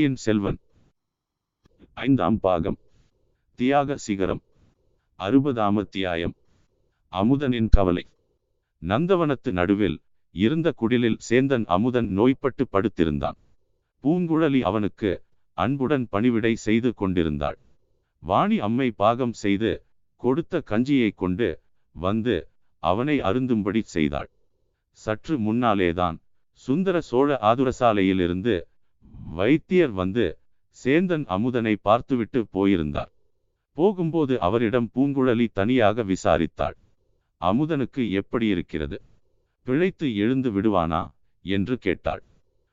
பொன்னியின் செல்வன். ஐந்தாம் பாகம். தியாக சிகரம். அறுபதாம் அத்தியாயம். அமுதனின் கவலை. நந்தவனத்து நடுவில் இருந்த குடிலில் சேந்தன் அமுதன் நோய்பட்டு படுத்திருந்தான். பூங்குழலி அவனுக்கு அன்புடன் பணிவிடை செய்து கொண்டிருந்தாள். வாணி அம்மை பாகம் செய்து கொடுத்த கஞ்சியை கொண்டு வந்து அவனை அருந்தும்படி செய்தாள். சற்று முன்னாலேதான் சுந்தர சோழ ஆதுரசாலையிலிருந்து வைத்தியர் வந்து சேந்தன் அமுதனை பார்த்துவிட்டு போயிருந்தார். போகும்போது அவரிடம் பூங்குழலி தனியாக விசாரித்தாள். அமுதனுக்கு எப்படி இருக்கிறது? பிழைத்து எழுந்து விடுவானா? என்று கேட்டாள்.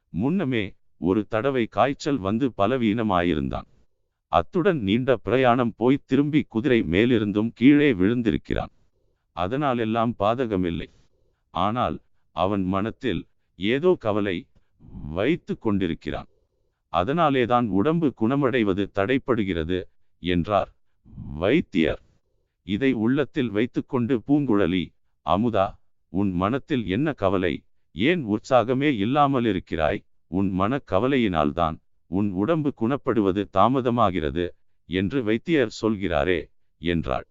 முன்னமே ஒரு தடவை காய்ச்சல் வந்து பலவீனமாயிருந்தான். அத்துடன் நீண்ட பிரயாணம் போய் திரும்பி குதிரை மேலிருந்தும் கீழே விழுந்திருக்கிறான். அதனாலெல்லாம் பாதகமில்லை. ஆனால் அவன் மனத்தில் ஏதோ கவலை வைத்து கொண்டிருக்கிறான். அதனாலேதான் உடம்பு குணமடைவது தடைப்படுகிறது என்றார். வைத்தியர். இதை உள்ளத்தில் வைத்துக்கொண்டு பூங்குழலி அமுதா உன் மனத்தில் என்ன கவலை? ஏன் உற்சாகமே இல்லாமல் இருக்கிறாய் உன் மன கவலையினால்தான் உன் உடம்பு குணப்படுவது தாமதமாகிறது என்று வைத்தியர் சொல்கிறாரே என்றாள்.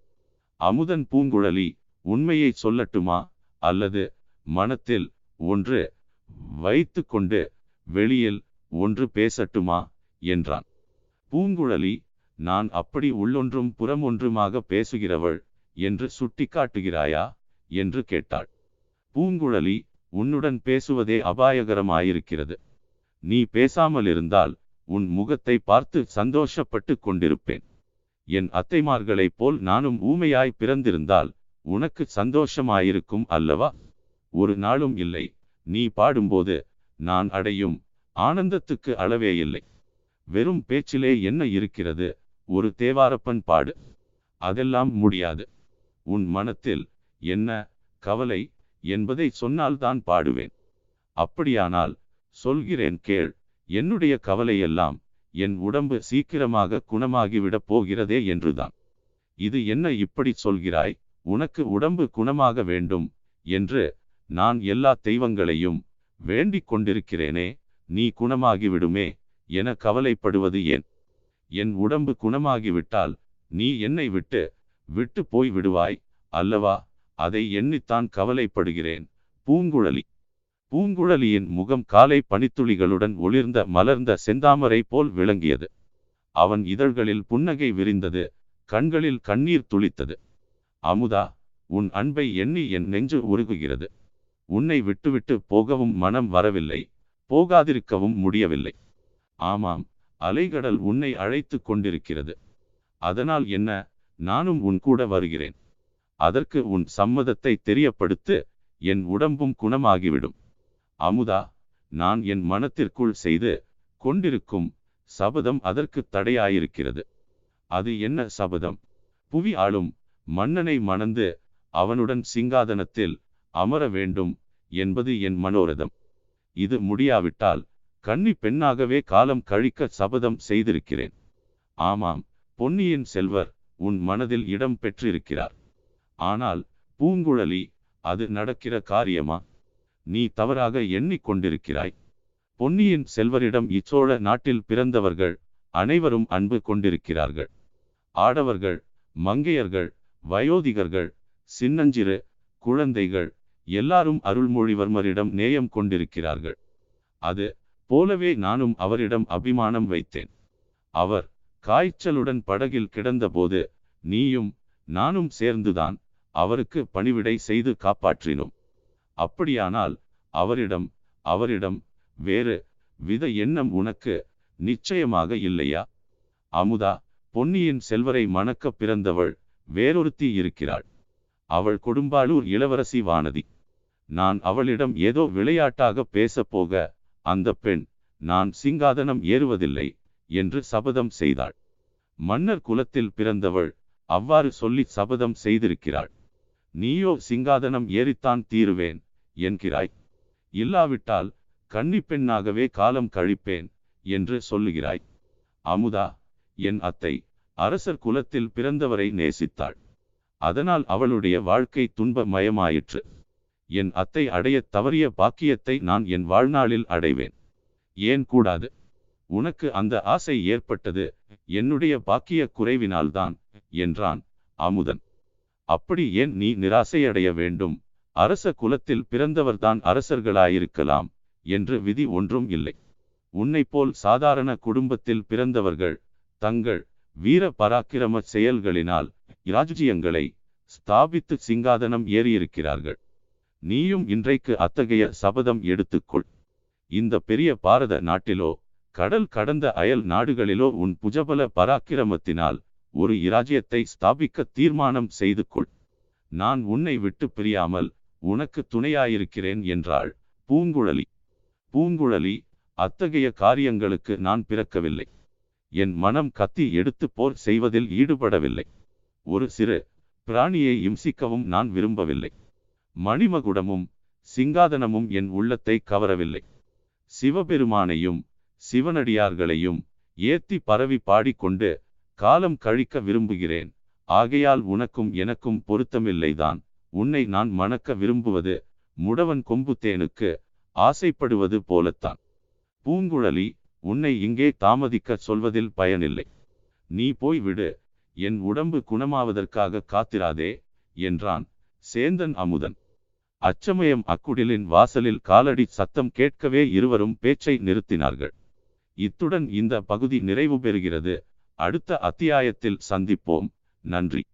அமுதன் பூங்குழலி உண்மையை சொல்லட்டுமா? அல்லது மனத்தில் ஒன்று வைத்து கொண்டு வெளியில் ஒன்று பேசட்டுமா? என்றான். பூங்குழலி நான் அப்படி உள்ளொன்றும் புறமொன்றுமாக பேசுகிறவள் என்று சுட்டிக்காட்டுகிறாயா? என்று கேட்டாள். பூங்குழலி உன்னுடன் பேசுவதே அபாயகரமாயிருக்கிறது. நீ பேசாமலிருந்தால் உன் முகத்தை பார்த்து சந்தோஷப்பட்டு கொண்டிருப்பேன். என் அத்தைமார்களைப் போல் நானும் ஊமையாய் பிறந்திருந்தால் உனக்கு சந்தோஷமாயிருக்கும் அல்லவா? ஒரு நாளும் இல்லை. நீ பாடும்போது நான் அடையும் ஆனந்தத்துக்கு அளவே இல்லை. வெறும் பேச்சிலே என்ன இருக்கிறது? ஒரு தேவாரப்பன் பாடு. அதெல்லாம் முடியாது. உன் மனத்தில் என்ன கவலை என்பதை சொன்னால்தான் பாடுவேன். அப்படியானால் சொல்கிறேன் கேள் என்னுடைய கவலையெல்லாம் என் உடம்பு சீக்கிரமாக குணமாகிவிடப் போகிறதே என்றுதான். இது என்ன இப்படி சொல்கிறாய்? உனக்கு உடம்பு குணமாக வேண்டும் என்று நான் எல்லா தெய்வங்களையும் வேண்டிக் கொண்டிருக்கிறேனே? நீ குணமாகிவிடுமே என கவலைப்படுவது ஏன்? என் உடம்பு குணமாகிவிட்டால் நீ என்னை விட்டு விட்டு போய் விடுவாய் அல்லவா? அதை எண்ணித்தான் கவலைப்படுகிறேன். பூங்குழலி. பூங்குழலியின் முகம் காலை பனித்துளிகளுடன் ஒளிர்ந்த மலர்ந்த செந்தாமரை போல் விளங்கியது. அவன் இதழ்களில் புன்னகை விரிந்தது கண்களில் கண்ணீர் துளித்தது. அமுதா உன் அன்பை எண்ணி என் நெஞ்சு உருகுகிறது. உன்னை விட்டுவிட்டு போகவும் மனம் வரவில்லை. போகாதிருக்கவும் முடியவில்லை. ஆமாம் அலைகடல் உன்னை அழைத்து கொண்டிருக்கிறது. அதனால் என்ன? நானும் உன் கூட வருகிறேன். அதற்கு உன் சம்மதத்தை தெரியப்படுத்து என் உடம்பும் குணமாகிவிடும். அமுதா நான் என் மனத்திற்குள் செய்து கொண்டிருக்கும் சபதம் அதற்கு தடையாயிருக்கிறது. அது என்ன சபதம்? புவி ஆளும் மன்னனை மணந்து அவனுடன் சிங்காதனத்தில் அமர வேண்டும் என்பது என் மனோரதம். இது முடியாவிட்டால் கன்னி பெண்ணாகவே காலம் கழிக்க சபதம் செய்திருக்கிறேன். ஆமாம் பொன்னியின் செல்வர் உன் மனதில் இடம் பெற்றிருக்கிறார். ஆனால் பூங்குழலி அது நடக்கிற காரியமா? நீ தவறாக எண்ணிக்கொண்டிருக்கிறாய் பொன்னியின் செல்வரிடம் இச்சோழ நாட்டில் பிறந்தவர்கள் அனைவரும் அன்பு கொண்டிருக்கிறார்கள். ஆடவர்கள் மங்கையர்கள் வயோதிகர்கள் சின்னஞ்சிறு குழந்தைகள் எல்லாரும் அருள்மொழிவர்மரிடம் நேயம் கொண்டிருக்கிறார்கள். அது போலவே நானும் அவரிடம் அபிமானம் வைத்தேன். அவர் காய்ச்சலுடன் படகில் கிடந்தபோது நீயும் நானும் சேர்ந்துதான் அவருக்கு பணிவிடை செய்து காப்பாற்றினோம். அப்படியானால் அவரிடம் அவரிடம் வேறு வித எண்ணம் உனக்கு நிச்சயமாக இல்லையா? அமுதா பொன்னியின் செல்வரை மணக்க பிறந்தவள் வேறொருத்தி இருக்கிறாள். அவள் கொடும்பாளூர் இளவரசி வானதி. நான் அவளிடம் ஏதோ விளையாட்டாக பேசப் போக அந்த பெண் நான் சிங்காதனம் ஏறுவதில்லை என்று சபதம் செய்தாள். மன்னர் குலத்தில் பிறந்தவள் அவ்வாறு சொல்லி சபதம் செய்திருக்கிறாள். நீயோ சிங்காதனம் ஏறித்தான் தீருவேன் என்கிறாய். இல்லாவிட்டால் கன்னிப்பெண்ணாகவே காலம் கழிப்பேன் என்று சொல்லுகிறாய். அமுதா என் அத்தை அரசர் குலத்தில் பிறந்தவரை நேசித்தாள். அதனால் அவளுடைய வாழ்க்கை துன்பமயமாயிற்று. என் அத்தை அடையத் தவறிய பாக்கியத்தை நான் என் வாழ்நாளில் அடைவேன். ஏன் கூடாது? உனக்கு அந்த ஆசை ஏற்பட்டது என்னுடைய பாக்கிய குறைவினால்தான் என்றான் அமுதன் அப்படி ஏன் நீ நிராசையடைய வேண்டும்? அரச குலத்தில் பிறந்தவர்தான் அரசர்களாயிருக்கலாம் என்று விதி ஒன்றும் இல்லை. உன்னைப் போல் சாதாரண குடும்பத்தில் பிறந்தவர்கள் தங்கள் வீர பராக்கிரம செயல்களினால் இராஜ்ஜியங்களை ஸ்தாபித்து சிங்காதனம் ஏறியிருக்கிறார்கள். நீயும் இன்றைக்கு அத்தகைய சபதம் எடுத்துக்கொள். இந்த பெரிய பாரத நாட்டிலோ கடல் கடந்த அயல் நாடுகளிலோ உன் புஜபல பராக்கிரமத்தினால் ஒரு இராஜ்யத்தை ஸ்தாபிக்க தீர்மானம் செய்து கொள் நான் உன்னை விட்டு பிரியாமல் உனக்கு துணையாயிருக்கிறேன் என்றாள் பூங்குழலி. பூங்குழலி அத்தகைய காரியங்களுக்கு நான் பிறக்கவில்லை. என் மனம் கத்தி எடுத்து போர் செய்வதில் ஈடுபடவில்லை. ஒரு சிறு பிராணியை இம்சிக்கவும் நான் விரும்பவில்லை. மணிமகுடமும் சிங்காதனமும் என் உள்ளத்தை கவரவில்லை. சிவபெருமானையும் சிவனடியார்களையும் ஏத்தி பரவி பாடிக்கொண்டு காலம் கழிக்க விரும்புகிறேன். ஆகையால் உனக்கும் எனக்கும் பொருத்தமில்லைதான். உன்னை நான் மணக்க விரும்புவது முடவன் கொம்பு தேனுக்கு ஆசைப்படுவது போலத்தான். பூங்குழலி உன்னை இங்கே தாமதிக்க சொல்வதில் பயனில்லை. நீ போய் விடு. என் உடம்பு குணமாவதற்காக காத்திராதே என்றான் சேந்தன் அமுதன். அச்சமயம் அக்குடிலின் வாசலில் காலடி சத்தம் கேட்கவே இருவரும் பேச்சை நிறுத்தினார்கள். இத்துடன் இந்த பகுதி நிறைவு பெறுகிறது. அடுத்த அத்தியாயத்தில் சந்திப்போம். நன்றி.